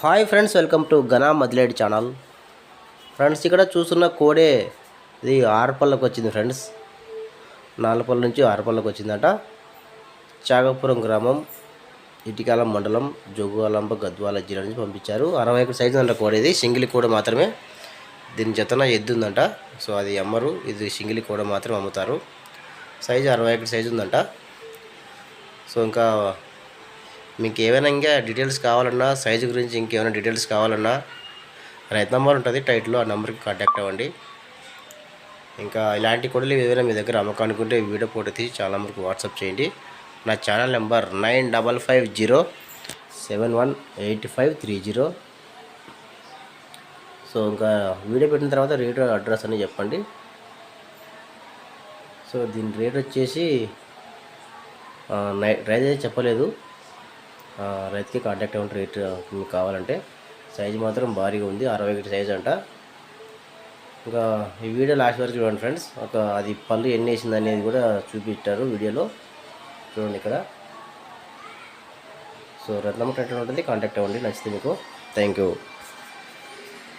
Hi friends welcome to ఘనా మదిలేడ్ channel. Friends ఇక్కడ చూస్తున్న కోడే ఇది ఆరుపల్లకు వచ్చింది ఫ్రెండ్స్. నాలుపల్ల నుంచి ఆరుపల్లకు వచ్చిందట. చాగపురం గ్రామం ఇటికాలం మండలం జోగులాంబ గద్వాల జిల్లా నుంచి పంపించారు. అరవై ఒకటి సైజు అంట కోడ ఇది. సింగిల్ కోడ మాత్రమే. దీని జతన ఎద్దు ఉందంట. సో అది అమ్మరు. ఇది సింగిల్ కోడ మాత్రం అమ్ముతారు. సైజు అరవై ఒకటి సైజు ఉందంట. సో ఇంకా మీకు ఏమైనా ఇంకా డీటెయిల్స్ కావాలన్నా సైజు గురించి ఇంకేమైనా డీటెయిల్స్ కావాలన్నా రైతు నెంబర్ ఉంటుంది టైట్లో ఆ నెంబర్కి కాంటాక్ట్ అవ్వండి. ఇంకా ఇలాంటి కొడలు ఏదైనా మీ దగ్గర అమ్మకానుకుంటే వీడియో ఫోటో తీసి చాలా మందికి వాట్సాప్ చేయండి. నా channel number nine double five zero seven one eight five three zero. So ఇంకా వీడియో పెట్టిన తర్వాత రేట్ అడ్రస్ అని చెప్పండి. సో దీని రేట్ వచ్చేసి నైట్ నై- రైతు అయితే చెప్పలేదు. రైతుకి కాంటాక్ట్ అవ్వండి రేట్ మీకు కావాలంటే. సైజు మాత్రం భారీగా ఉంది అరవై ఒకటి సైజు అంట. ఇంకా ఈ వీడియో లాస్ట్ వరకు చూడండి ఫ్రెండ్స్. ఒక అది పళ్ళు ఎన్ని వేసింది అనేది కూడా చూపించారు వీడియోలో. చూడండి ఇక్కడ. సో రత్నం ఉంటుంది కాంటాక్ట్ అవ్వండి నచ్చితే మీకు. Thank you